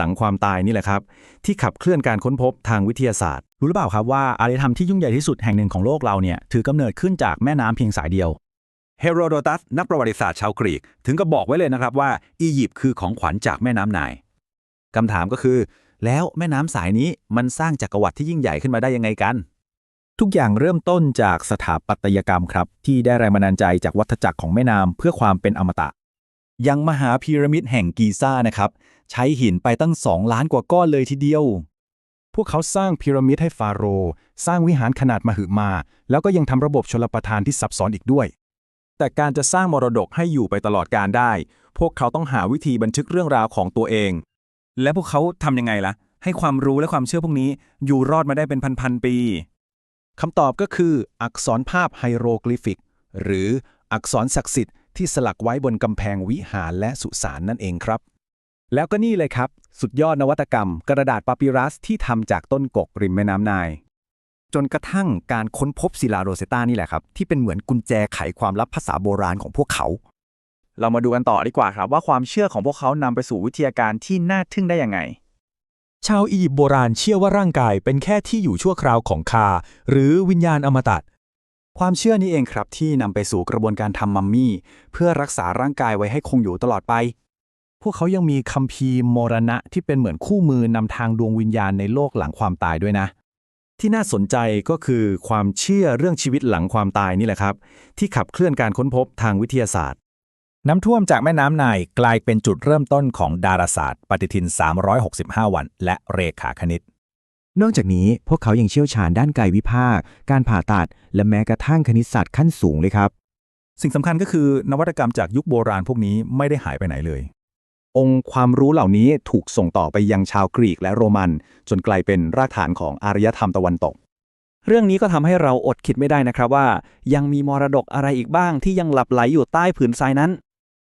หลังความตายนี่แหละครับ ที่ขับเคลื่อนการค้นพบทางวิทยาศาสตร์ รู้หรือเปล่าครับว่าอารยธรรมที่ยิ่งใหญ่ที่สุดแห่งหนึ่งของโลกเราเนี่ยถือกำเนิดขึ้นจากแม่น้ำเพียงสายเดียวเฮโรโดตัสนักประวัติศาสตร์ชาวกรีก ถึงก็บอกไว้เลยนะครับว่าอียิปต์คือของขวัญจากแม่น้ำไนายคำถามก็คือ แล้วแม่น้ำสายนี้มันสร้างจักรวรรดิที่ยิ่งใหญ่ขึ้นมาได้ยังไงกัน ทุกอย่างเริ่มต้นจากสถาปัตยกรรมครับ ที่ได้แรงบันดาลใจจากวัฏจักรของแม่น้ำเพื่อความเป็นอมตะ ยังมหาพีระมิดแห่งกีซ่านะครับ ใช้หินไปตั้ง 2 ล้านกว่าก้อนเลยทีเดียว พวกเขาสร้างพีระมิดให้ฟาโรห์สร้างวิหารขนาดมหึมา แล้วก็ยังทำระบบชลประทานที่ซับซ้อนอีกด้วย แต่การจะสร้างมรดกให้อยู่ไปตลอดการได้ พวกเขาต้องหาวิธีบันทึกเรื่องราวของตัวเอง และพวกเขาทำยังไงล่ะ ให้ความรู้และความเชื่อพวกนี้อยู่รอดมาได้เป็นพันๆปีคำตอบก็คืออักษรภาพไฮโรกลิฟิก หรืออักษรศักดิ์สิทธิ์ ที่สลักไว้บนกำแพงวิหารและสุสานนั่นเองครับ แล้วก็นี่เลยครับ สุดยอดนวัตกรรม กระดาษปาปิรัสที่ทำจากต้นกกริมแม่น้ำนาย จนกระทั่งการค้นพบศิลาโรเซตานี่แหละครับ ที่เป็นเหมือนกุญแจไขความลับภาษาโบราณของพวกเขา เรามาดูกันต่อดีกว่าครับ ว่าความเชื่อของพวกเขานำไปสู่วิทยาการที่น่าทึ่งได้ยังไงชาวอียิปต์โบราณเชื่อว่าร่างกายเป็นแค่ที่อยู่ชั่วคราวของคา หรือวิญญาณอมตะ ความเชื่อนี้เองครับที่นำไปสู่กระบวนการทำมัมมี่ เพื่อรักษาร่างกายไว้ให้คงอยู่ตลอดไป พวกเขายังมีคัมภีร์มรณะที่เป็นเหมือนคู่มือนำทางดวงวิญญาณในโลกหลังความตายด้วยนะ ที่น่าสนใจก็คือความเชื่อเรื่องชีวิตหลังความตายนี่แหละครับ ที่ขับเคลื่อนการค้นพบทางวิทยาศาสตร์ น้ำท่วมจากแม่น้ำไนายกลายเป็นจุดเริ่มต้นของดาราศาสตร์ ปฏิทิน 365 วัน และเรขาคณิต นอกจากนี้พวกเขายังเชี่ยวชาญด้านกายวิภาค การผ่าตัด และแม้กระทั่งคณิตศาสตร์ขั้นสูงเลยครับ สิ่งสำคัญก็คือนวัตกรรมจากยุคโบราณพวกนี้ไม่ได้หายไปไหนเลย องค์ความรู้เหล่านี้ถูกส่งต่อไปยังชาวกรีกและโรมัน จนกลายเป็นรากฐานของอารยธรรมตะวันตก เรื่องนี้ก็ทำให้เราอดคิดไม่ได้นะครับว่า ยังมีมรดกอะไรอีกบ้างที่ยังหลับไหลอยู่ใต้ผืนทรายนั้น